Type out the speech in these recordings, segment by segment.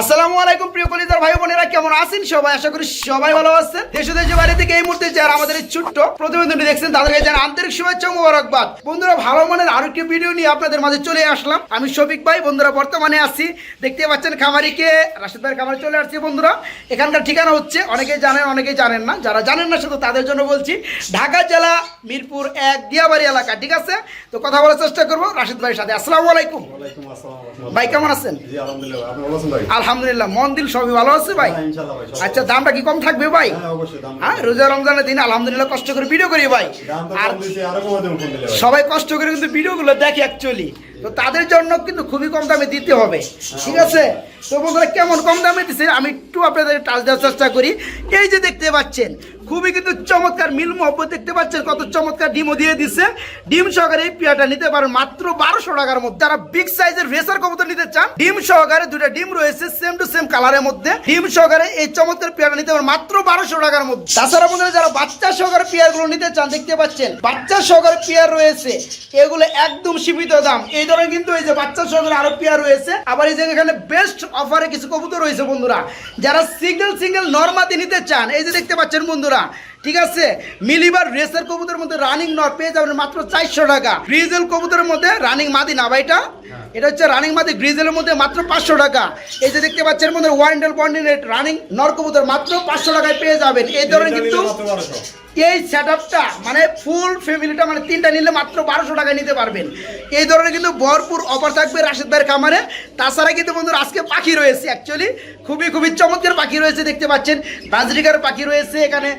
আসসালামু আলাইকুম প্রিয় কলিজার ভাই বোনেরা কেমন আছেন সবাই? আশা করি সবাই ভালো আছেন। দেশ দেশের বাইরে থেকে এই মুহূর্তে যারা আমাদের এই ছোট্ট প্রতিবেদনটি দেখছেন তাদেরকে জানা আন্তরিক শুভেচ্ছা মোবারকবাদ। বন্ধুরা ভালো মানের আরও একটি ভিডিও নিয়ে আপনাদের মাঝে চলে আসলাম। আমি শফিক ভাই বন্ধুরা বর্তমানে আছি। দেখতে পাচ্ছেন খামারিকে রাশিদ ভাইয়ের খামারে চলে আসছি বন্ধুরা। এখানকার ঠিকানা হচ্ছে অনেকেই জানেন অনেকেই জানেন না। যারা জানেন না শুধু তাদের জন্য বলছি ঢাকা জেলা মিরপুর এক দিয়াবাড়ি এলাকা ঠিক আছে? তো কথা বলার চেষ্টা করব। রাশিদ ভাইয়ের সাথে। আসসালামু আলাইকুম। ভাই কেমন আছেন? আলহামদুলিল্লাহ। আলহামদুলিল্লাহ মন দিল সবই ভালো আছে ভাই। হ্যাঁ, আচ্ছা দামটা কি কম থাকবে ভাই? হ্যাঁ হ্যাঁ রোজা রমজানের দিন আলহামদুলিল্লাহ কষ্ট করে ভিডিও করি ভাই। আর সবাই কষ্ট করে কিন্তু ভিডিওগুলো দেখে অ্যাকচুয়ালি তো তাদের জন্য কিন্তু খুবই কম দামে দিতে হবে। ঠিক আছে? তো বন্ধুরা কেমন কম দামে দিচ্ছে আমি একটু আপনাদের টাচ দেওয়ার চেষ্টা করি। এই যে দেখতে পাচ্ছেন, খুবই কিন্তু চমৎকার মিল মহব্বত দেখতে পাচ্ছেন, কত চমৎকার ডিমও দিয়ে দিচ্ছে ডিম সহকারে এই পেয়াটা নিতে পারেন মাত্র বারোশো টাকার মধ্যে। যারা বিগ সাইজের ভেসার কবুতর নিতে চান, ডিম সহকারে দুটা ডিম রয়েছে সেম টু সেম কালারের মধ্যে। ডিম সহকারে এই চমৎকার পেয়ারা নিতে পারেন মাত্র বারোশো টাকার মধ্যে। তাছাড়া বন্ধুরা, যারা বাচ্চা সহকারে পেয়ারগুলো নিতে চান, দেখতে পাচ্ছেন, বাচ্চা সহকারে পেয়ার রয়েছে। এগুলো একদম সীমিত দাম। এই ধরনের কিন্তু এই যে বাচ্চা সহকারে আরও পেয়ার রয়েছে। আবার এই যে এখানে বেস্ট অফারে কিছু কবুতর রয়েছে বন্ধুরা। যারা সিঙ্গেল সিঙ্গেল নর্মাদি নিতে চান এই যে দেখতে পাচ্ছেন বন্ধুরা ঠিক আছে? মিলিবার রেসের কবুতরের মধ্যে রানিং নট পেয়ে যাবেন মাত্র চারশো টাকা। গ্রিজেল কবুতরের মধ্যে রানিং মাদি না ভাইটা এটা? হচ্ছে রানিং মাদি গ্রিজেলের মধ্যে মাত্র পাঁচশো টাকা। এই যে দেখতে পাচ্ছেন মধ্যে ওয়াইন্ডেল বন্ডিনেট রানিং নর কবুতর মাত্র পাঁচশো টাকায় পেয়ে যাবেন। এই ধরনের কিন্তু মাত্র 1200 এই সেট মানে ফুল ফ্যামিলিটা মানে তিনটা নিলে মাত্র বারোশো টাকায় নিতে পারবেন। এই ধরনের কিন্তু ভরপুর অফার থাকবে রাশেদ ভাইয়ের খামারে। তাছাড়া কিন্তু বন্ধুরা, আজকে পাখি রয়েছে অ্যাকচুয়ালি খুবই খুবই চমৎকার পাখি রয়েছে, দেখতে পাচ্ছেন। বাজরিকার পাখি রয়েছে এখানে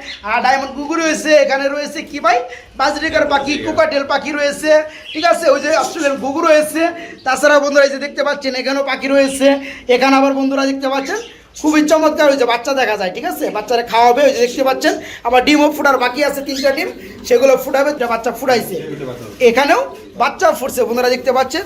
ডায়মন্ড কুকুর রয়েছে, এখানে রয়েছে কি ভাই? বাজরিকার পাখি কুকাটেল পাখি রয়েছে, ঠিক আছে? ওই যে অস্ট্রেলিয়ান গুগু রয়েছে। তাছাড়া বন্ধুরা, এই যে দেখতে পাচ্ছেন, এখানেও পাখি রয়েছে। এখানে আবার বন্ধুরা দেখতে পাচ্ছেন খুবই চমৎকার হয়েছে বাচ্চা দেখা যায় ঠিক আছে? বাচ্চারা খাওয়াবে ওই যে দেখতে পাচ্ছেন আবার ডিমও ফুটার বাকি আছে তিনটা ডিম সেগুলো ফুটাবে বাচ্চা ফুটাইছে। এখানেও বাচ্চা ফুটছে বন্ধুরা দেখতে পাচ্ছেন?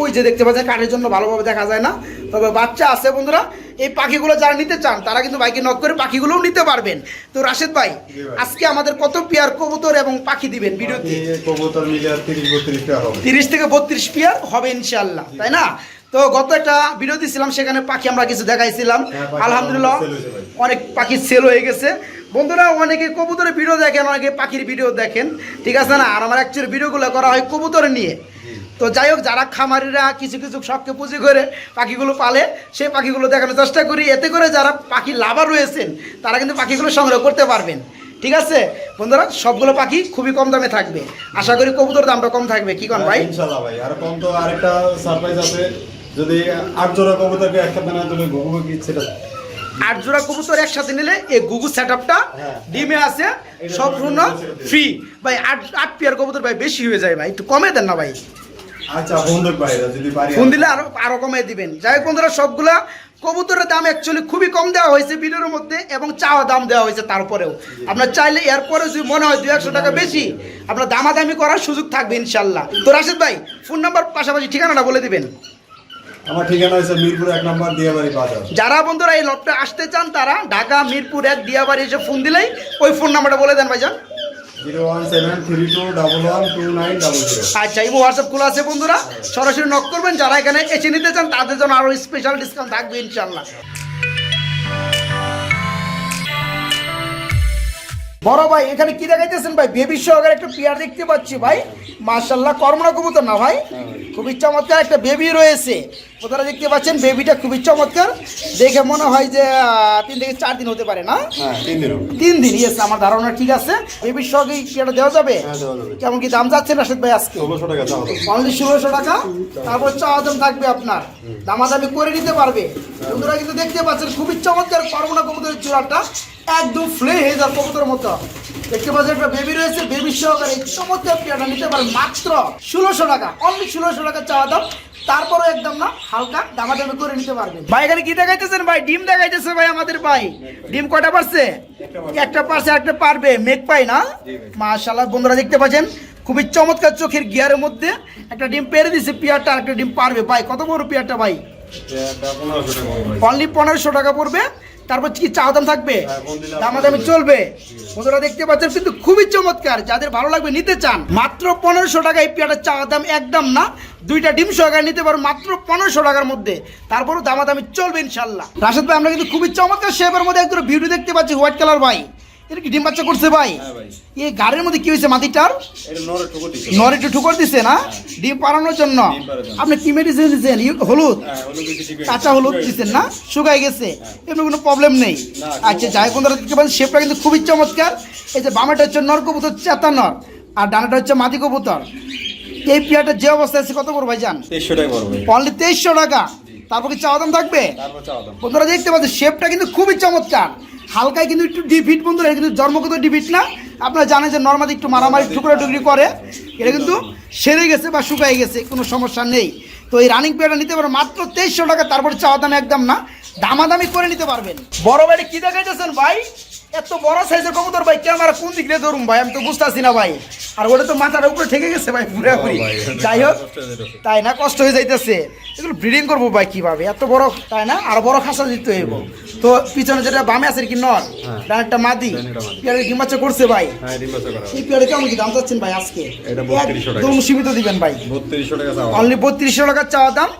ওই যে দেখতে পাচ্ছেন কাঠের জন্য ভালোভাবে দেখা যায় না। তবে বাচ্চা আছে বন্ধুরা এই পাখিগুলো যারা নিতে চান তারা কিন্তু বাইকে নক করে পাখিগুলোও নিতে পারবেন। তো রাশেদ ভাই আজকে আমাদের কত পেয়ার কবুতর এবং পাখি দিবেন ভিডিওতে? কবুতর মিলে আর 30 32 টাকা হবে। তিরিশ থেকে বত্রিশ পেয়ার হবে ইনশাল্লাহ তাই না? তো গত একটা ভিডিও দিয়েছিলাম সেখানে পাখি আমরা কিছু দেখাইছিলাম। হ্যাঁ, আলহামদুলিল্লাহ ভাই। অনেক পাখি সেল হয়ে গেছে। বন্ধুরা অনেকে কবুতরের ভিডিও দেখেন অনেকে পাখির ভিডিও দেখেন। ঠিক আছে না? আর আমার অ্যাকচুয়ালি ভিডিওগুলো করা হয় কবুতর নিয়ে। তো যাই হোক যারা খামারিরা কিছু কিছু শখকে পুঁজি করে পাখিগুলো পালে সেই পাখিগুলো দেখানোর চেষ্টা করি। এতে করে যারা পাখি লাভার রয়েছেন তারা কিন্তু পাখিগুলো সংগ্রহ করতে পারবেন। ঠিক আছে? বন্ধুরা সবগুলো পাখি খুবই কম দামে থাকবে। আশা করি কবুতর দামটা কম থাকবে। কি কন ভাই? হ্যাঁ, ইনশাআল্লাহ ভাই। আর কম তো আরেকটা সারপ্রাইজ আছে। যদি আট জোড়া কবুতরকে একসাথে না তুলে ঘুঘু কি সেটা? আট জোড়া কবুতর একসাথে নিলে এই গুগু সেট আপটা। ডিমে আছে সম্পূর্ণ ফ্রি ভাই আট আট পেয়ার কবুতর ভাই বেশি হয়ে যায় ভাই একটু কমে দেন না ভাই। আচ্ছা বন্ধুক ভাইরা যদি ফোন দিলে আরও আরও কমে দিবেন। যাই হোক বন্ধুরা সবগুলা কবুতরের দাম অ্যাকচুয়ালি খুবই কম দেওয়া হয়েছে বিলের মধ্যে এবং চাওয়া দাম দেওয়া হয়েছে তারপরেও। আপনার চাইলে এরপরে যদি মনে হয় দুই একশো টাকা বেশি আপনার দামাদামি করার সুযোগ থাকবে ইনশাল্লাহ। তো রাশেদ ভাই ফোন নাম্বার পাশাপাশি ঠিকানাটা বলে দিবেন। আমার ঠিকানা হচ্ছে মিরপুর এক নম্বর দিয়াবাড়ি বাজার। যারা বন্ধুরা এই লটটা আসতে চান তারা ঢাকা মিরপুর এক দিয়াবাড়ি এসে ফোন দিলেই ওই ফোন নাম্বারটা বলে দেন ভাইজান। আচ্ছা এই হোয়াটসঅ্যাপ খোলা আছে বন্ধুরা। সরাসরি নক করবেন। যারা এখানে এসে নিতে চান তাদের জন্য আরও স্পেশাল ডিসকাউন্ট থাকবে ইনশাল্লাহ বড় ভাই এখানে কি দেখাইতেছেন ভাই? বেবি সহকারে একটা পেয়ার দেখতে পাচ্ছি ভাই। মার্শাল্লাহ কর্মনা কবুতর না ভাই? খুবই চমৎকার একটা বেবি রয়েছে। কোথায় দেখতে পাচ্ছেন? বেবিটা খুবই চমৎকার। দেখে মনে হয় যে তিন থেকে চার দিন হতে পারে না? হ্যাঁ তিন দিন ইয়েস আমার ধারণা ঠিক আছে। বেবির সঙ্গে পেয়ারটা দেওয়া যাবে? হ্যাঁ দেওয়া যাবে। কেমন কি দাম যাচ্ছে রাশেদ ভাই আজকে? ষোলোশো টাকা অনলি ষোলোশো টাকা? তারপর চাওয়া দাম থাকবে আপনার। দামাদামি করে নিতে পারবে। বন্ধুরা কিন্তু দেখতে পাচ্ছেন খুবই চমৎকার করমনা কবুতরের চূড়াটা। একদম ফ্লে হয়ে যার কবুতরের মতো। দেখতে পাচ্ছেন একটা বেবি রয়েছে বেবি সহকারে এই চমৎকার পেয়ারটা নিতে পারেন মাত্র ষোলোশো টাকা অনলি ষোলোশো টাকা চাওয়া দাম। তারপরও একদম না হালকা দামাদামি করে নিতে পারবেন। ভাই এখানে কি দেখাইতেছেন ভাই? ডিম দেখাইতেছে ভাই আমাদের ভাই। ডিম কয়টা পারছে? একটা পারছে একটা পারবে। মেঘ পাই না? মাশাল্লাহ বন্ধুরা দেখতে পাচ্ছেন খুবই চমৎকার চোখের গিয়ারের মধ্যে একটা ডিম পেরে দিছে পিয়ারটা একটা ডিম পারবে। ভাই কত বড় পিয়ারটা ভাই? অনলি পনেরোশো টাকা পড়বে। তারপর কি চা দাম থাকবে? দামা দামি দামাদামি চলবে। বন্ধুরা দেখতে পাচ্ছেন কিন্তু খুবই চমৎকার যাদের ভালো লাগবে নিতে চান মাত্র পনেরোশো টাকা এই পেয়ারের চা দাম একদম না দুইটা ডিম সহকারে নিতে পারো মাত্র পনেরোশো টাকার মধ্যে। তারপরও দামাদামি চলবে ইনশাল্লাহ। রাশেদ ভাই আমরা কিন্তু খুবই চমৎকার শেপের মধ্যে একদম ভিডিও দেখতে পাচ্ছি হোয়াইট কালার ভাই। এটা কি ডিম বাচ্চা করছে ভাই? হ্যাঁ এই গাড়ির মধ্যে কি হয়েছে মাটিটার? নরে একটু ঠুকর দিছে না? ডিম পাড়ানোর জন্য? ডিম জন্য। আপনি কি মেডিসিন দিচ্ছেন হলুদ? হ্যাঁ। কাঁচা হলুদ দিচ্ছেন না? শুকাই গেছে। এমনি কোনো প্রবলেম নেই। আচ্ছা যাই দেখতে শেপটা কিন্তু খুবই চমৎকার। এই যে বামেটা হচ্ছে নর কবুতর চেতা নর। আর ডানাটা হচ্ছে মাদি কবুতর। এই পেয়ারটা যে অবস্থায় আছে কত করে ভাই যান তেইশশো টাকা অনলি তেইশশো টাকা। তারপর কি চাওয়া দাম থাকবে? বন্ধুরা দেখতে পাচ্ছেন শেপটা কিন্তু খুবই চমৎকার। হালকায় কিন্তু একটু ডিফিট বন্ধুরা এটা কিন্তু জন্মগত ডিফিট না। আপনারা জানেন যে নর্মালি একটু মারামারি টুকরা টুকরি করে। এটা কিন্তু সেরে গেছে বা শুকাই গেছে কোনো সমস্যা নেই। তো এই রানিং পেয়ারটা নিতে পারবেন মাত্র তেইশশো টাকা তারপরে চাওয়া দাম একদম না। দামাদামি করে নিতে পারবেন। বড় বাড়ি কি দেখাইতেছেন ভাই? এত বড় সাইজের কবুতর ভাই ক্যামেরা কোন দিক দিয়ে ধরুন ভাই? আমি তো বুঝতেছি না ভাই। আর ওটা তো মাথার উপরে ঠেকে গেছে ভাই পুরোপুরি। যাই হোক। তাই না? কষ্ট হয়ে যাইতেছে। এগুলো ব্রিডিং করব ভাই কীভাবে? এত বড় তাই না? আর বড় খাসা দিতে হইব। তো পিছনে যেটা বামে আছে কি নর? হ্যাঁ। মাদি। ডানেরটা মাদি। পেয়ারে ডিম বাচ্চা করছে ভাই। হ্যাঁ এই পেয়ারে কেমন কি দাম চাচ্ছেন ভাই আজকে? এটা 3200 টাকা। একদম সীমিত দিবেন ভাই। টাকা অনলি বত্রিশশো টাকার চাওয়া দাম।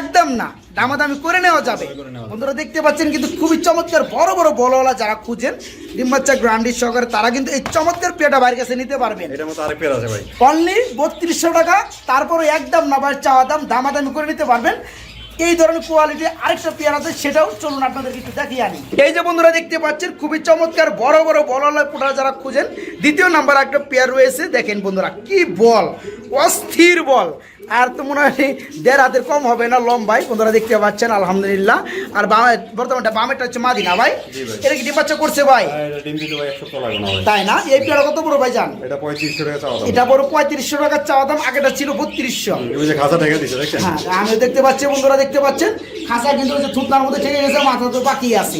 একদম না। দামাদামি করে নেওয়া যাবে। করে নেওয়া যাবে। বন্ধুরা দেখতে পাচ্ছেন কিন্তু খুবই চমৎকার বড় বড় বলওয়ালা যারা খুঁজেন ডিম বাচ্চা গ্রান্ডির সহকারে তারা কিন্তু এই চমৎকার পেয়ারটা বাইরের কাছে নিতে পারবেন। এটার মতো আরেক পেয়ার আছে ভাই। অনলি বত্রিশশো টাকা তারপরে একদম না ভাই চাওয়া দাম দামাদামি করে নিতে পারবেন। এই ধরনের কোয়ালিটি আরেকটা পেয়ার আছে সেটাও চলুন আপনাদেরকে একটু দেখিয়ে আনি। এই যে বন্ধুরা দেখতে পাচ্ছেন খুবই চমৎকার বড় বড় বলালয় পোটা যারা খুঁজেন দ্বিতীয় নাম্বার একটা পেয়ার রয়েছে। দেখেন বন্ধুরা কি বল অস্থির বল। আর তো মনে হয় দেড় হাতের কম হবে না লম্বাই বন্ধুরা দেখতে পাচ্ছেন আলহামদুলিল্লাহ। আর বামে বর্তমানটা বামেটা হচ্ছে মাদিনা ভাই। এটা কি ডিম বাচ্চা করছে ভাই? হ্যাঁ, তাই না? এই পেয়ার কত বড় ভাই জান এটা পঁয়ত্রিশশো টাকা চাওয়া দাম। এটা বড় পঁয়ত্রিশশো টাকার চাওয়া দাম আগেটা ছিল বত্রিশশো। ওই যে খাঁচা ঠেকে দিচ্ছে দেখছেন? হ্যাঁ আমিও দেখতে পাচ্ছি বন্ধুরা দেখতে পাচ্ছেন। খাসা কিন্তু যে থুতনার মধ্যে ঠেকে গেছে মাথা তো বাকি আছে।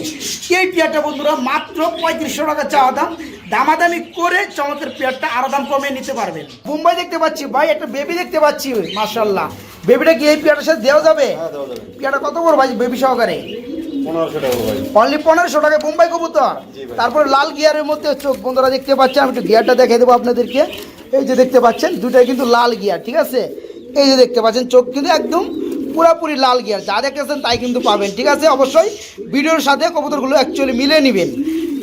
এই পেয়ারটা বন্ধুরা মাত্র পঁয়ত্রিশশো টাকা চাওয়া দাম। দামাদামি করে চমকের পেয়ারটা আরও দাম কমিয়ে নিতে পারবেন। মুম্বাই দেখতে পাচ্ছি ভাই একটা বেবি দেখতে পাচ্ছি মাশাল্লাহ বেবিটা কি এই পেয়ারটার সাথে দেওয়া যাবে? হ্যাঁ পেয়ারটা কত বড় ভাই বেবি সহকারে? পনেরোশো টাকা ভাই অনলি পনেরোশো টাকা বোম্বাই কবুতর? তারপরে লাল গিয়ারের মধ্যে চোখ বন্ধুরা দেখতে পাচ্ছেন আমি একটু গিয়ারটা দেখে দেবো আপনাদেরকে। এই যে দেখতে পাচ্ছেন দুটাই কিন্তু লাল গিয়ার ঠিক আছে? এই যে দেখতে পাচ্ছেন চোখ কিন্তু একদম পুরাপুরি লাল গিয়ার যা দেখতেছেন তাই কিন্তু পাবেন ঠিক আছে? অবশ্যই ভিডিওর সাথে কবুতরগুলো অ্যাকচুয়ালি মিলে নেবেন।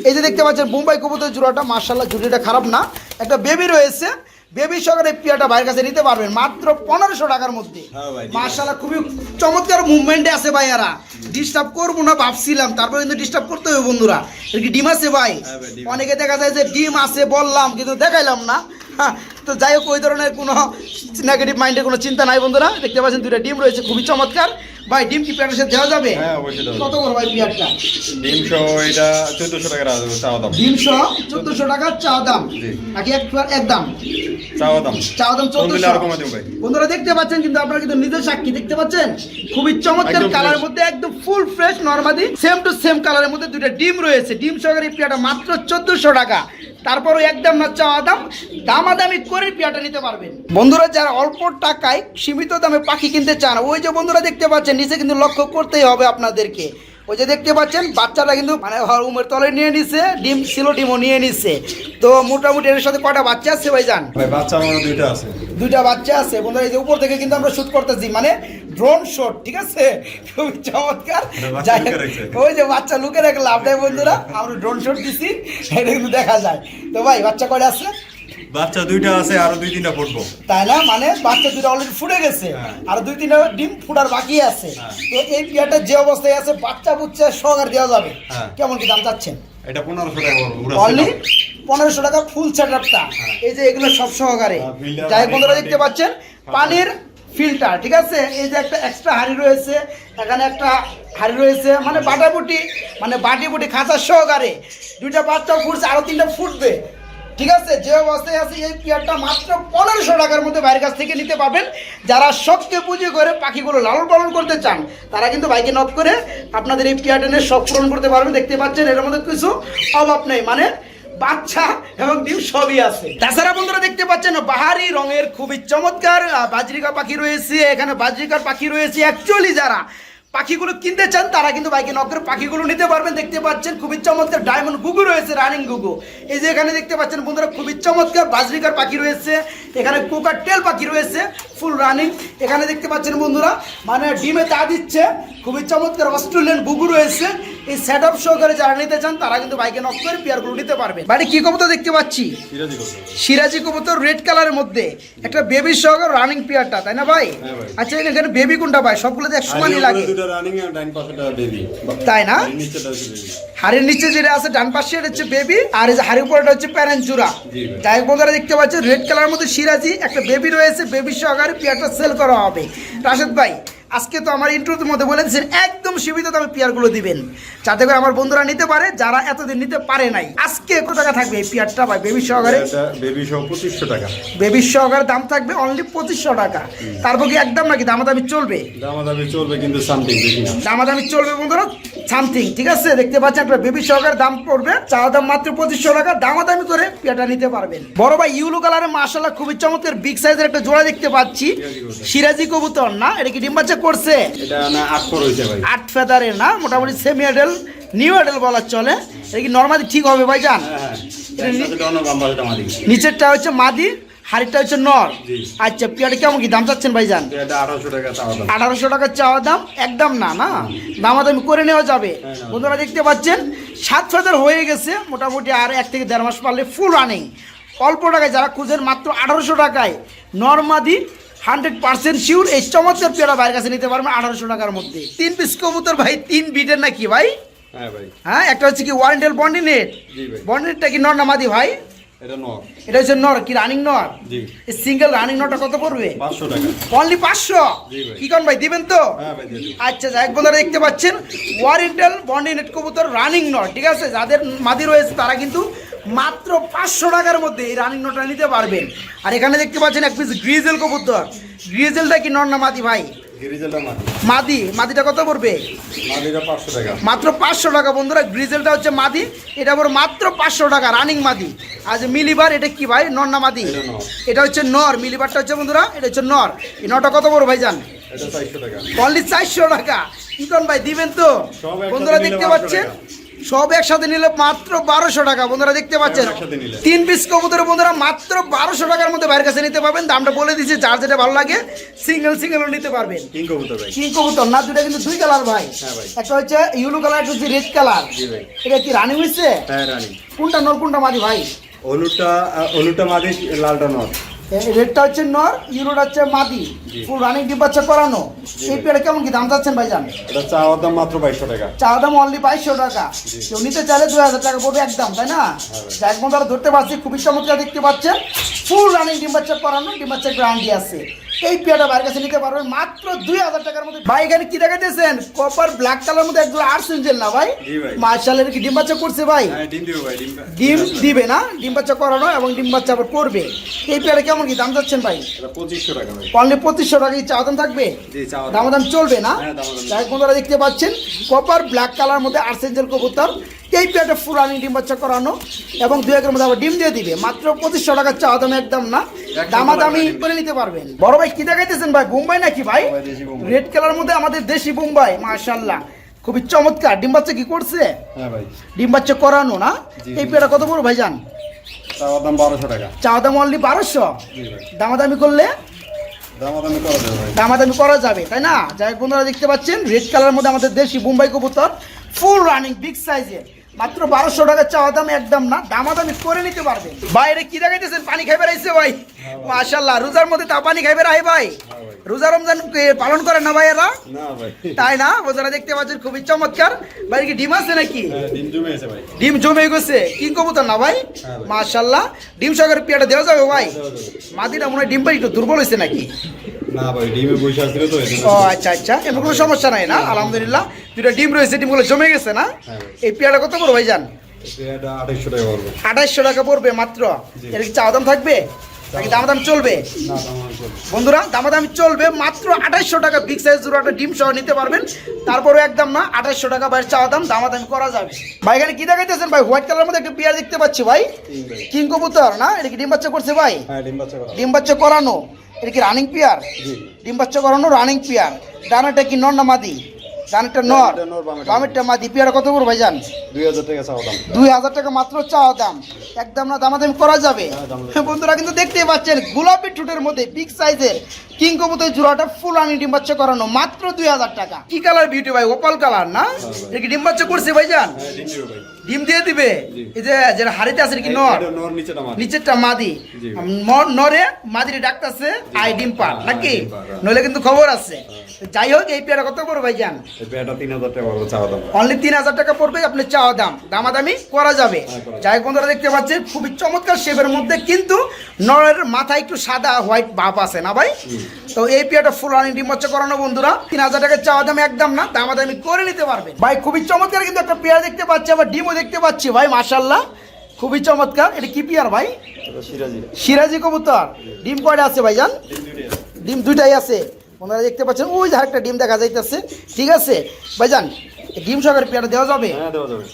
এই যে দেখতে পাচ্ছেন বোম্বাই কবুতর জোড়াটা মার্শাল্লাহ জুড়িটা খারাপ না। একটা বেবি রয়েছে বেবি সহকারে পিয়াটা ভাইয়ের কাছে নিতে পারবেন মাত্র পনেরোশো টাকার মধ্যে। হ্যাঁ মার্শাল্লাহ খুবই চমৎকার মুভমেন্টে আছে ভাইয়ারা। ডিস্টার্ব করব না ভাবছিলাম তারপরে কিন্তু ডিস্টার্ব করতে হবে বন্ধুরা। কি ডিম আছে ভাই? হ্যাঁ। অনেকে দেখা যায় যে ডিম আছে বললাম কিন্তু দেখাইলাম না। তো যাই হোক ওই ধরনের কোনো নেগেটিভ মাইন্ডে কোনো চিন্তা নাই বন্ধুরা। দেখতে পাচ্ছেন দুইটা ডিম রয়েছে খুবই চমৎকার। ভাই ডিম কি সাথে দেওয়া যাবে? হ্যাঁ অবশ্যই দেওয়া কত। বড় ভাই পেয়ারটা ডিম সহ এটা চোদ্দশো টাকা চাওয়া দাম। ডিম সহ চোদ্দশো টাকা চা দাম। নাকি এক এক দাম? চাওয়া দাম। চা দাম দেবো ভাই? বন্ধুরা দেখতে পাচ্ছেন কিন্তু আপনারা কিন্তু নিজের সাক্ষী দেখতে পাচ্ছেন? খুবই চমৎকার fresh। মধ্যে একদম ফুল ফ্রেশ নর্মাদি সেম টু সেম কালারের মধ্যে দুইটা ডিম রয়েছে। ডিম সহকারে পেয়াটা মাত্র চোদ্দশো টাকা। তারপরও একদম না চাওয়া দাম দামাদামি করে পেয়াটা নিতে পারবেন। বন্ধুরা, যারা অল্প টাকায় সীমিত দামে পাখি কিনতে চান, ওই যে বন্ধুরা দেখতে পাচ্ছেন, নিচে কিন্তু লক্ষ্য করতেই হবে আপনাদেরকে। ওই যে দেখতে পাচ্ছেন বাচ্চাটা কিন্তু মানে উমের তলে নিয়ে নিছে ডিম ছিল ডিমও নিয়ে নিছে। তো মোটামুটি এর সাথে কটা বাচ্চা আছে ভাই যান ভাই বাচ্চা আমার দুইটা আছে। দুইটা বাচ্চা আছে। বন্ধুরা এই যে উপর থেকে কিন্তু আমরা শুট করতেছি মানে ড্রোন শট ঠিক আছে? খুবই চমৎকার। যাই হোক, ওই যে বাচ্চা লুকে রাখলে লাভ নেই বন্ধুরা আমরা ড্রোন শট দিছি এটা কিন্তু দেখা যায়। তো ভাই বাচ্চা কয়টা আছে? বাচ্চা দুইটা আছে আরও দুই তিনটা ফুটবো। তাই না? মানে বাচ্চা দুটো অলরেডি ফুটে গেছে। হ্যাঁ। আর দুই তিনটা ডিম ফুটার বাকি আছে। হ্যাঁ। তো এই বিয়াটা যে অবস্থায় আছে বাচ্চা বুচ্চা সহকার দেওয়া যাবে। হ্যাঁ। কেমন কি দাম চাচ্ছেন? এটা পনেরোশো টাকা অনলি পনেরোশো টাকা ফুল সেটআপটা এই যে এগুলো সব সহকারে। যাই বন্ধুরা দেখতে পাচ্ছেন পানির ফিল্টার ঠিক আছে? এই যে একটা এক্সট্রা হাড়ি রয়েছে এখানে একটা হাড়ি রয়েছে মানে বাটাবুটি মানে বাটি বুটি খাঁচার সহকারে। দুইটা বাচ্চা ফুটছে আরও তিনটা ফুটবে। ঠিক আছে, যে অবস্থায় আছে, এই পেয়ারটা মাত্র পনেরোশো টাকার মধ্যে বাইরের কাছ থেকে নিতে পারবেন। যারা শখকে পুঁজি করে পাখিগুলো লালন পালন করতে চান, তারা কিন্তু বাইকে নক করে আপনাদের এই পেয়ারটা নিয়ে শখ পূরণ করতে পারবেন। দেখতে পাচ্ছেন, এর মধ্যে কিছু অভাব নেই মানে বাচ্চা এবং ডিম সবই আছে। তাছাড়া বন্ধুরা দেখতে পাচ্ছেন, বাহারি রঙের খুবই চমৎকার বাজরিকা পাখি রয়েছে, এখানে বাজরিকার পাখি রয়েছে অ্যাকচুয়ালি যারা। পাখিগুলো কিনতে চান, তারা কিন্তু বাইকে নক করে পাখিগুলো নিতে পারবেন। দেখতে পাচ্ছেন খুবই চমৎকার ডায়মন্ড গুগু রয়েছে রানিং গুগু এই যে এখানে দেখতে পাচ্ছেন বন্ধুরা, খুবই চমৎকার বাজরিকার পাখি রয়েছে। এখানে কুকার টেল পাখি রয়েছে ফুল রানিং এখানে দেখতে পাচ্ছেন বন্ধুরা মানে ডিমে তা দিচ্ছে, খুবই চমৎকার অস্ট্রেলিয়ান গুগু রয়েছে। এই সেট আপ করে যারা নিতে চান তারা কিন্তু বাইকে নক করে পেয়ারগুলো নিতে পারবে বাড়ি কি কবুতর দেখতে পাচ্ছি? সিরাজি কবুতর। রেড কালারের মধ্যে। একটা বেবি সহকার রানিং পেয়ারটা তাই না ভাই? হ্যাঁ। আচ্ছা এখানে বেবি কোনটা ভাই? সবগুলো তো এক সমানই লাগে। তাই না? হাড়ির নিচে যেটা আছে ডান পাশে এটা হচ্ছে বেবি আর এই যে হাড়ির উপরটা হচ্ছে। যাই হোক বন্ধুরা দেখতে পাচ্ছেন রেড কালার মধ্যে সিরাজি একটা বেবি রয়েছে বেবি সহকারে পেয়ারটা সেল করা হবে। রাশেদ ভাই আজকে তো আমার ইন্টারভিউর মধ্যে বলে দিচ্ছেন একদম সীমিত দামে পেয়ারগুলো দিবেন। যাতে করে আমার বন্ধুরা নিতে পারে যারা এতদিন নিতে পারে নাই। আজকে কত টাকা থাকবে এই পেয়ারটা ভাই বেবি সহকারে এটা বেবি সহ পঁচিশশো টাকা। বেবির সহকারে দাম থাকবে অনলি পঁচিশশো টাকা। তারপর কি একদম নাকি দামাদামি চলবে? দামাদামি চলবে কিন্তু সামথিং দামাদামি চলবে বন্ধুরা সামথিং ঠিক আছে? দেখতে পাচ্ছেন একটা বেবি সহকারে দাম পড়বে চা দাম মাত্র পঁচিশশো টাকা দামাদামি করে পেটা নিতে পারবেন। বড় ভাই ইউলো কালারের মাসাল্লাহ খুবই চমৎকার বিগ সাইজের একটা জোড়া দেখতে পাচ্ছি। সিরাজি কবুতর না এটা কি ডিম বাচ্চা? করছে এটা না আট পর হয়েছে ভাই। আট ফেদারের না মোটামুটি সেমি অ্যাডেল নিউ অ্যাডেল বলা চলে। এটা কি নর্মালি ঠিক হবে ভাই জান হ্যাঁ। হ্যাঁ নিচেরটা হচ্ছে মাদি হাড়িটা হচ্ছে নর। আচ্ছা পেয়ারটা কেমন কি দাম চাচ্ছেন ভাই এটা আঠারোশো টাকা চাওয়া দাম। একদম না না? দামাদামি করে নেওয়া যাবে। হ্যাঁ, বন্ধুরা দেখতে পাচ্ছেন সাত হাজার হয়ে গেছে মোটামুটি আর এক থেকে দেড় মাস পারলে ফুল রানিং অল্প টাকায় যারা খুঁজেন মাত্র আঠারোশো টাকায় নর্মাদি হান্ড্রেড পার্সেন্ট শিওর এই চমৎকার পেয়ারা বাইরের কাছে নিতে পারবেন আঠারোশো টাকার মধ্যে। তিন পিস কবুতর ভাই তিন বিটের নাকি ভাই? হ্যাঁ ভাই। হ্যাঁ একটা হচ্ছে কি ওয়ারেন্টেল বন্ডিনেট জি ভাই। বন্ডিনেটটা কি নর না মাদি ভাই? এটা হচ্ছে নর কি রানিং নর? এই সিঙ্গেল রানিং নরটা কত পড়বে? অনলি পাঁচশো? জি ভাই। কি কন ভাই দিবেন তো? হ্যাঁ। আচ্ছা হোক বন্ধুরা দেখতে পাচ্ছেন ওয়ারেন্টাল বন্ডি নেট কবুতর রানিং নট ঠিক আছে? যাদের মাদি রয়েছে তারা কিন্তু মাত্র পাঁচশো টাকার মধ্যে এই রানিং নোটটা নিতে পারবেন। আর এখানে দেখতে পাচ্ছেন এক পিস গ্রিজেল কবুতর। গ্রিজেলটা কি নর না মাদি ভাই? মাদি। মাদি? মাদিটা কত পড়বে? মাত্র পাঁচশো টাকা বন্ধুরা গ্রিজেলটা হচ্ছে মাদি এটা পড়বে মাত্র পাঁচশো টাকা রানিং মাদি। আর যে মিলিবার এটা কি ভাই? নর না মাদি? এটা হচ্ছে নর মিলিবারটা হচ্ছে বন্ধুরা এটা হচ্ছে নর। এই নটা কত পড়বে ভাই জান চারশো টাকা। অনলি চারশো টাকা। ইকন ভাই দিবেন তো? বন্ধুরা দেখতে পাচ্ছেন। সব একসাথে নিলে মাত্র বারোশো টাকা। বন্ধুরা দেখতে পাচ্ছেন? তিন পিস কবুতরের বন্ধুরা মাত্র বারোশো টাকার মধ্যে বাইরের কাছে নিতে পারবেন। দামটা বলে দিচ্ছি যার যেটা ভালো লাগে সিঙ্গেল সিঙ্গেলও নিতে পারবেন। কিং কবুতর না দুটা কিন্তু দুই কালার ভাই। হ্যাঁ একটা হচ্ছে ইউলো কালার একটা হচ্ছে রেড কালার এটা কি রানি হয়েছে? হ্যাঁ কোনটা নর কোনটা মাদি ভাই? হলুদটা হলুদটা মাদি লালটা নর রেডটা হচ্ছে নর ইউরোটা হচ্ছে মাদি। ফুল রানিং হচ্ছে করানো। এই পেয়ারে কেমন কি দাম চাচ্ছেন ভাই জান এটা চাওয়ার দাম মাত্র বাইশশো টাকা। চা দাম অনলি বাইশশো টাকা। কেউ নিতে চাইলে দুই হাজার টাকা পড়বে একদম তাই না? যাই হোক বন্ধুরা ধরতে পারছি খুবই সমস্যা দেখতে পাচ্ছেন। ফুল রানিং ডিম বাচ্চা করানো ডিম বাচ্চা গ্রান্ডি আছে। এই পেয়ারটা বাইরের কাছে নিতে পারবেন মাত্র দুই হাজার টাকার মধ্যে। ভাই এখানে কি দেখাইতেছেন? কপার ব্ল্যাক কালার মধ্যে একদম আর্টস ইঞ্জেল না ভাই। মার্শালের কি ডিম বাচ্চা করছে ভাই? হ্যাঁ ডিম দিব না? ডিম বাচ্চা করানো এবং ডিম বাচ্চা আবার করবে। এই পেয়ারে কেমন কি দাম যাচ্ছেন ভাই? পঁচিশশো টাকা অনলি পঁচিশশো টাকা কি চাওয়া দাম থাকবে? চাওয়া দাম। চলবে না? হ্যাঁ। বন্ধুরা দেখতে পাচ্ছেন কপার ব্ল্যাক কালার মধ্যে আর্সেঞ্জেল কবুতর। এই পেয়ারটা ফুরানি ডিম বাচ্চা করানো এবং দু একের মধ্যে আবার ডিম দিয়ে দিবে। মাত্র পঁচিশশো টাকার চা দাম একদম না। দামাদামি করে নিতে পারবেন। বড় ভাই কি দেখাইতেছেন ভাই? বোম্বাই নাকি ভাই? ভাই, বোম্বাই। রেড কালার মধ্যে আমাদের দেশি বোম্বাই মাশাল্লাহ খুবই চমৎকার। ডিম বাচ্চা কি করছে? হ্যাঁ ভাই। ডিম বাচ্চা করানো না? এই জি। কত বড় বারোশো টাকা। চাওয়া দাম অনলি বারোশো? ভাই। দামাদামি করলে? দামাদামি করা যাবে দামাদামি করা যাবে তাই না? যাই বন্ধুরা দেখতে পাচ্ছেন রেড কালারের মধ্যে আমাদের দেশি মুম্বাই কবুতর ফুল রানিং বিগ সাইজের মাত্র বারোশো টাকার চাওয়া দাম একদম না, দামাদামি করে নিতে পারবেন বাইরে কি দেখাইতেছেন? পানি খাইবার আইসে ভাই। মাশাল্লাহ রোজার মধ্যে তা পানি খাইবে রাই ভাই। রোজা রমজান পালন করে না ভাই এরা? তাই না? বন্ধুরা দেখতে পাচ্ছেন খুবই চমৎকার। বাইরে কি ডিম আছে নাকি? হ্যাঁ, ডিম জমে ভাই। গেছে। কি কবুতর না ভাই? হ্যাঁ মাশাল্লাহ ডিম সহকারে পেয়াটা দেওয়া যাবে ভাই। মাদিটা মনে হয় ডিম পাই একটু দুর্বল হয়েছে নাকি? ভাই। ও আচ্ছা আচ্ছা। এমন কোনো সমস্যা নাই না? আলহামদুলিল্লাহ। দুটা ডিম রয়েছে ডিমগুলো জমে গেছে না? হ্যাঁ এই পেয়ারা কত বড় ভাই যান আঠাইশশো টাকা পড়বে। মাত্র। এর কি চাওয়া দাম থাকবে? নাকি দামাদাম চলবে? বন্ধুরা দামাদামি চলবে। মাত্র আঠাইশশো টাকা বিগ সাইজ জোড়া একটা ডিম সহ নিতে পারবেন। তারপরে একদম না আঠাইশশো টাকা বাইরে চাওয়া দাম দামাদামি করা যাবে। ভাই এখানে কি দেখাইতেছেন? ভাই হোয়াইট কালার মধ্যে একটা পেয়ার দেখতে পাচ্ছি ভাই। ভাই কিং কবুতর না? এটা কি ডিম বাচ্চা করছে ভাই? হ্যাঁ ডিম বাচ্চা করানো। এটা কি রানিং পেয়ার ডিম বাচ্চা করানো রানিং পেয়ার ডানাটা কি নর না মাদি? ডানেরটা নর। বামেরটা মাদি পেয়ারা কত করে ভাইজান দুই হাজার টাকা চাওয়া দাম। দুই হাজার টাকা মাত্র চাওয়া দাম। একদম না দামাদামি করা যাবে। হ্যাঁ, বন্ধুরা কিন্তু দেখতেই পাচ্ছেন গোলাপি ঠুটের মধ্যে বিগ সাইজের কিং কবুতর জোড়াটা ফুল আনি ডিম বাচ্চা করানো মাত্র দুই হাজার টাকা। কি কালার বিউটি ভাই? ওপাল কালার না? এটা কি ডিম বাচ্চা করছে ভাইজান? হ্যাঁ ডিম দিয়ে দিবে? এই যে যেটা হাড়িতে আছে কি নর? নিচেরটা মাদি। ন- নরে মাদিরে ডাকতেছে আই ডিম পাট হ্যাঁ, নাকি? হ্যাঁ। নইলে কিন্তু খবর আছে। যাই হোক এই পেয়ারা কত বড় ভাইজান? এই তিন হাজার টাকা পড়বে অনলি তিন হাজার টাকা পড়বে আপনি চাওয়া দাম। দামাদামি করা যাবে। হ্যাঁ, করা যাবে। যাই বন্ধুরা দেখতে পাচ্ছেন খুবই চমৎকার শেপের মধ্যে কিন্তু নরের মাথায় একটু সাদা হোয়াইট ভাব আছে না ভাই? তো এই পেয়ারটা ফুল রানিং ডিম হচ্ছে করানো বন্ধুরা। তিন হাজার টাকা চাওয়া দাম একদম না দামা দামি করে নিতে পারবেন। ভাই খুবই চমৎকার কিন্তু একটা পেয়ার দেখতে পাচ্ছি আবার ডিমও দেখতে পাচ্ছি। ভাই মাসাল্লাহ খুবই চমৎকার। এটা কি পেয়ার ভাই? সিরাজি। কবুতর। ডিম কয়টা আছে ভাই যান ডিম দুইটাই আছে। ওনারা দেখতে পাচ্ছেন ওই যে একটা ডিম দেখা যাইতেছে। ঠিক আছে? ভাইজান এই ডিম সহকারে পেয়ারা দেওয়া যাবে? হ্যাঁ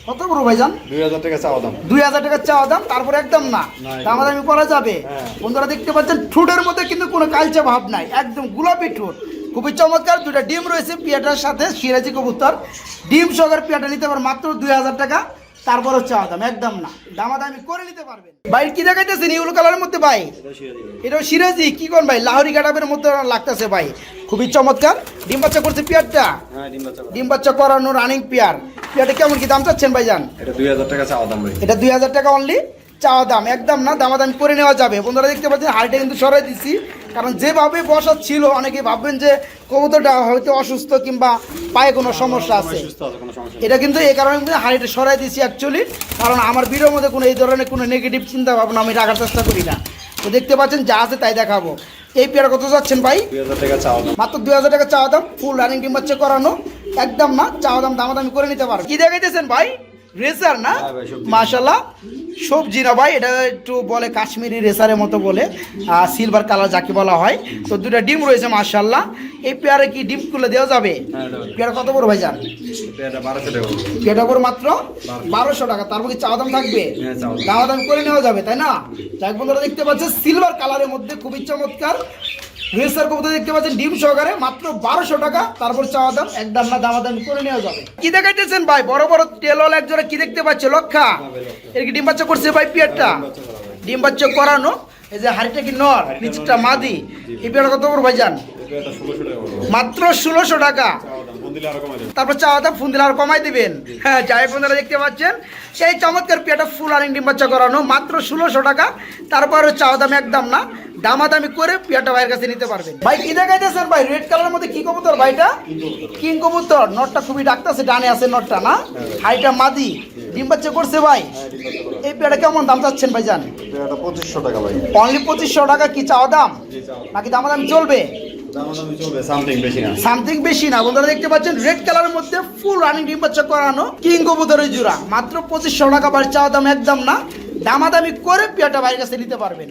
কত বড় ভাইজান? দুই হাজার টাকা চাওয়া দাম। দুই হাজার টাকা চাওয়া দাম? তারপর একদম না। দামা দামি করা যাবে। হ্যাঁ। বন্ধুরা দেখতে পাচ্ছেন ঠোঁটের মধ্যে কিন্তু কোনো কালচে ভাব নাই। একদম গোলাপি ঠোঁট। খুবই চমৎকার দুটা ডিম রয়েছে পিয়াটার সাথে সিরাজি কবুতর। ডিম সহকারে পেয়াটা নিতে পারে মাত্র দুই হাজার টাকা। তারপর হচ্ছে দাম একদম না। দামাদামি করে নিতে পারবেন। ভাই কি দেখাইতেছেন ইউলো কালারের মধ্যে ভাই? এটা সিরাজি ভাই কি কোন ভাই? লাহরি গাডাবের মতো লাগতেছে ভাই। খুবই চমৎকার। ডিম বাচ্চা করছে পিয়ারটা? হ্যাঁ ডিম বাচ্চা করানো রানিং পিয়ার পিয়ারটা কেমন কি দাম চাচ্ছেন ভাইজান? এটা দুই হাজার টাকা চাওয়া দাম এটা দুই হাজার টাকা অনলি চাওয়া দাম। একদম না দামাদামি করে নেওয়া যাবে। বন্ধুরা দেখতে পাচ্ছেন হাড়িটা কিন্তু সরাই দিচ্ছি কারণ যেভাবে বসা ছিল অনেকে ভাববেন যে কবুতরটা হয়তো অসুস্থ কিংবা পায়ে কোনো সমস্যা আছে। এটা কিন্তু এই কারণে কিন্তু হাড়িটা সরাই দিয়েছি অ্যাকচুয়ালি কারণ আমার ভিডিওর মধ্যে কোনো এই ধরনের কোনো নেগেটিভ চিন্তা ভাবনা আমি রাখার চেষ্টা করি না। তো দেখতে পাচ্ছেন যা আছে তাই দেখাবো। এই পেয়ারা কত যাচ্ছেন ভাই? মাত্র দুই হাজার টাকা চাওয়া দাম ফুল রানিং টিম হচ্ছে করানো। একদম না চাওয়া দাম দাম দামাদামি করে নিতে পারবে। কি দেখাইতেছেন ভাই? রেসার না? হ্যাঁ। মাশাল্লাহ সবজি। না ভাই এটা একটু বলে কাশ্মীরি রেসারের মতো বলে সিলভার কালার যাকে বলা হয়। তো দুটা ডিম রয়েছে মাশাল্লাহ এই পেয়ারে কি ডিম খুলে দেওয়া যাবে? হ্যাঁ পেয়ারা কত বড় ভাই যান। পেয়ারটা বড় মাত্র? বারোশো। টাকা। তারপর কি চাওয়া দাম থাকবে? হ্যাঁ, চাওয়া দাম। করে নেওয়া যাবে তাই না? যাক বন্ধুরা দেখতে পাচ্ছেন সিলভার কালারের মধ্যে খুবই চমৎকার রেসার কবুতর দেখতে পাচ্ছেন, ডিম সহকারে, মাত্র বারোশো টাকা। তারপর চাওয়া দাম, একদম না দামা দাম করে নেওয়া যাবে। কি দেখাইতেছেন ভাই? বড় বড় তেল একজোড়া কি দেখতে পাচ্ছে? লক্ষা। এর কি ডিম বাচ্চা করছে ভাই পিয়ারটা? ডিম বাচ্চা করানো। এই যে হাড়িটা কি নর? নিচটা মাদি। এই পেয়ারটা কত বড় ভাইজান। মাত্র ষোলোশো টাকা। তারপর চাওয়া দাম ফোন দিলে আর কমাই দিবেন। হ্যাঁ যাই বন্ধুরা, দেখতে পাচ্ছেন? সেই চমৎকার পেয়াটা ফুল আর ডিম বাচ্চা করানো, মাত্র ষোলোশো টাকা। তারপরে চাওয়া দাম একদম না। দামাদামি করে পেয়াটা ভাইয়ের কাছে নিতে পারবেন। ভাই কি দেখাইতেছেন ভাই? রেড কালারের মধ্যে কি কবুতর ভাইটা? কিং কবুতর। নটটা খুবই ডাকতেছে ডানে আছে নটটা না? হাইটা মাদি। ডিম বাচ্চা করছে ভাই? এই পেয়াটা কেমন দাম চাচ্ছেন ভাই জান পঁচিশশো টাকা ভাই। অনলি পঁচিশশো টাকা কি চাওয়া দাম? নাকি দামাদামি চলবে? দাম চলবে সামথিং বেশি না। সামথিং বেশি না। বন্ধুরা দেখতে পাচ্ছেন রেড কালারের মধ্যে ফুল রানিং ডিম বাচ্চা করানো কিং কবুতরের জোড়া। মাত্র পঁচিশশো টাকা বাড়ি চাওয়া দাম একদম না। দামাদামি করে পেয়াটা বাইরের কাছে নিতে পারবেন।